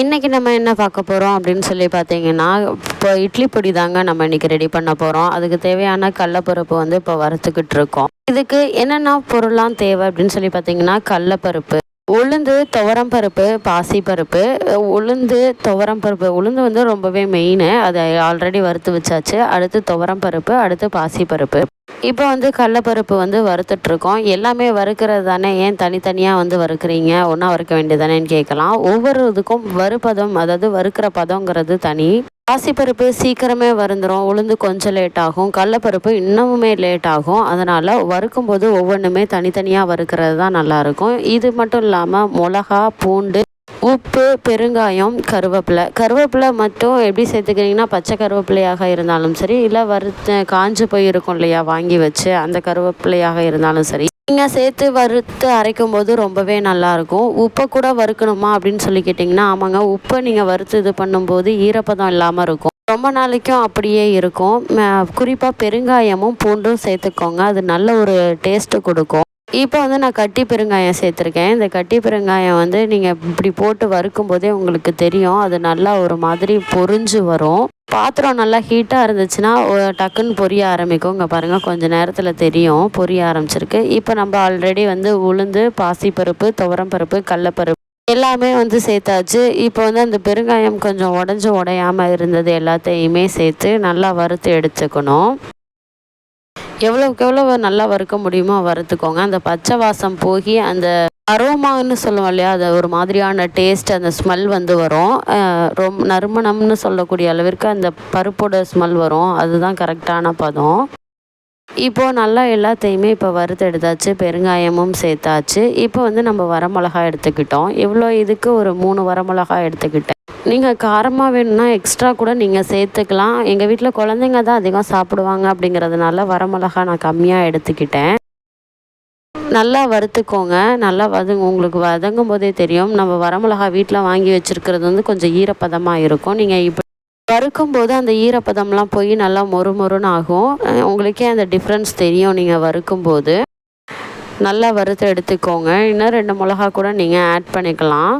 இன்றைக்கி நம்ம என்ன பார்க்க போகிறோம் அப்படின்னு சொல்லி பார்த்தீங்கன்னா இப்போ இட்லி பொடி தாங்க நம்ம இன்றைக்கி ரெடி பண்ண போகிறோம் அதுக்கு தேவையான கடலப்பருப்பு வந்து இப்போ வறுத்துக்கிட்டு இருக்கோம். இதுக்கு என்னென்ன பொருளாம் தேவை அப்படின்னு சொல்லி பார்த்தீங்கன்னா கடலப்பருப்பு உளுந்து துவரம் பருப்பு பாசி பருப்பு. உளுந்து துவரம் பருப்பு. உளுந்து வந்து ரொம்பவே மெயின் அதை ஆல்ரெடி வறுத்து வச்சாச்சு. அடுத்து துவரம் பருப்பு அடுத்து பாசி பருப்பு. இப்போ வந்து கடலப்பருப்பு வந்து வறுத்துட்ருக்கோம். எல்லாமே வறுக்கிறது தானே? ஏன் தனித்தனியாக வந்து வறுக்கிறீங்க? ஒன்றா வறுக்க வேண்டியதானேன்னு கேட்கலாம். ஒவ்வொரு இதுக்கும் வறுப்பதம் அதாவது வறுக்கிற பதங்கிறது தனி. பாசிப்பருப்பு சீக்கிரமே வருந்துடும் உளுந்து கொஞ்சம் லேட் ஆகும். கடலப்பருப்பு இன்னமுமே லேட் ஆகும். அதனால் வறுக்கும் போது ஒவ்வொன்றுமே தனித்தனியாக வறுக்கிறது தான் நல்லாயிருக்கும் இது மட்டும் இல்லாமல் மிளகா பூண்டு உப்பு பெருங்காயம் கருவேப்பிலை. கருவேப்பிலை மட்டும் எப்படி சேர்த்துக்கிறீங்கன்னா பச்சை கருவேப்பிலையாக இருந்தாலும் சரி இல்லை வறுத்த காஞ்சு போய் இருக்கும் இல்லையா வாங்கி வச்சு அந்த கருவேப்பிலையாக இருந்தாலும் சரி. நீங்கள் சேர்த்து வறுத்து அரைக்கும் போது ரொம்பவே நல்லாயிருக்கும் உப்பை கூட வறுக்கணுமா அப்படின்னு சொல்லி கேட்டிங்கன்னா ஆமாங்க. உப்பை நீங்கள் வறுத்து இது பண்ணும்போது ஈரப்பதம் இல்லாமல் இருக்கும். ரொம்ப நாளைக்கும் அப்படியே இருக்கும். குறிப்பாக பெருங்காயமும் பூண்டும் சேர்த்துக்கோங்க. அது நல்ல ஒரு டேஸ்ட்டு கொடுக்கும். இப்போ வந்து நான் கட்டி பெருங்காயம் சேர்த்துருக்கேன். இந்த கட்டி பெருங்காயம் வந்து நீங்கள் இப்படி போட்டு வறுக்கும் போதே உங்களுக்கு தெரியும். அது நல்லா ஒரு மாதிரி பொறிஞ்சு வரும். பாத்திரம் நல்லா ஹீட்டாக இருந்துச்சுன்னா டக்குன்னு பொரிய ஆரம்பிக்கும் இங்கே பாருங்கள் கொஞ்சம் நேரத்தில் தெரியும். பொரிய ஆரம்பிச்சிருக்கு. இப்போ நம்ம ஆல்ரெடி வந்து உளுந்து பாசிப்பருப்பு துவரம்பருப்பு கடலப்பருப்பு எல்லாமே வந்து சேர்த்தாச்சு. இப்போ வந்து அந்த பெருங்காயம் கொஞ்சம் உடஞ்சி உடையாமல் இருந்தது எல்லாத்தையுமே சேர்த்து நல்லா வறுத்து எடுத்துக்கணும். எவ்வளோக்கு எவ்வளோ நல்லா வறுக்க முடியுமோ வறுத்துக்கோங்க. அந்த பச்சை வாசம் போகி அந்த அரோமான்னு சொல்லுவோம் இல்லையா அது ஒரு மாதிரியான டேஸ்ட் அந்த ஸ்மெல் வந்து வரும். ரொம்ப நறுமணம்னு சொல்லக்கூடிய அளவிற்கு அந்த பருப்போட ஸ்மெல் வரும். அதுதான் கரெக்டான பதம். இப்போது நல்லா எல்லாத்தையுமே இப்போ வறுத்து எடுத்தாச்சு பெருங்காயமும் சேர்த்தாச்சு. இப்போ வந்து நம்ம வரமிளகா எடுத்துக்கிட்டோம். இவ்வளோ இதுக்கு ஒரு மூணு வரமிளகா எடுத்துக்கிட்டேன். நீங்கள் காரமாக வேணும்னா எக்ஸ்ட்ரா கூட நீங்கள் சேர்த்துக்கலாம். எங்கள் வீட்டில் குழந்தைங்க தான் அதிகம் சாப்பிடுவாங்க அப்படிங்கிறதுனால வரமிளகா நான் கம்மியாக எடுத்துக்கிட்டேன். நல்லா வறுத்துக்கோங்க. நல்லா வதங்க உங்களுக்கு வதங்கும் போதே தெரியும். நம்ம வரமிளகா வீட்டில் வாங்கி வச்சுருக்கிறது வந்து கொஞ்சம் ஈரப்பதமாக இருக்கும். நீங்கள் இப்போ வறுக்கும் போது அந்த ஈரப்பதம்லாம் போய் நல்லா மொறு மொறுன்னு ஆகும். உங்களுக்கே அந்த டிஃப்ரென்ஸ் தெரியும் நீங்கள் வறுக்கும் போது. நல்லா வறுத்து எடுத்துக்கோங்க. இன்னும் ரெண்டு மிளகா கூட நீங்கள் ஆட் பண்ணிக்கலாம்.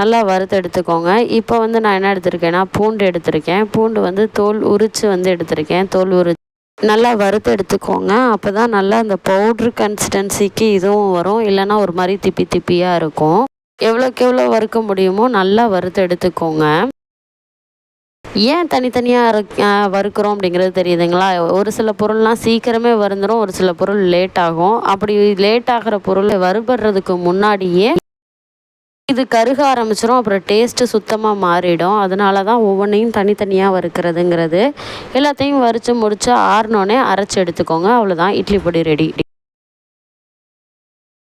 நல்லா வறுத்து எடுத்துக்கோங்க. இப்போ வந்து நான் என்ன எடுத்திருக்கேன்னா பூண்டு எடுத்திருக்கேன். பூண்டு வந்து தோல் உரித்து வந்து எடுத்திருக்கேன். தோல் உரி நல்லா வறுத்து எடுத்துக்கோங்க. அப்போ தான் நல்லா அந்த பவுட்ரு கன்சிஸ்டன்சிக்கு இதுவும் வரும். இல்லைன்னா ஒரு மாதிரி திப்பி திப்பியாக இருக்கும். எவ்வளோக்கு எவ்வளோ வறுக்க முடியுமோ நல்லா வறுத்து எடுத்துக்கோங்க. ஏன் தனித்தனியாக வறுக்கிறோம் அப்படிங்கிறது தெரியுதுங்களா? ஒரு சில பொருள்லாம் சீக்கிரமே வருந்துடும் ஒரு சில பொருள் லேட் ஆகும். அப்படி லேட் ஆகிற பொருளை வறுபடுறதுக்கு முன்னாடியே இது கருக ஆரம்பிச்சிடும் அப்புறம் டேஸ்ட்டு சுத்தமாக மாறிடும். அதனால தான் ஒவ்வொன்றையும் தனித்தனியாக வறுக்கிறதுங்கிறது. எல்லாத்தையும் வறுத்து முடித்து ஆறினோடனே அரைச்சி எடுத்துக்கோங்க. அவ்வளோதான் இட்லி பொடி ரெடி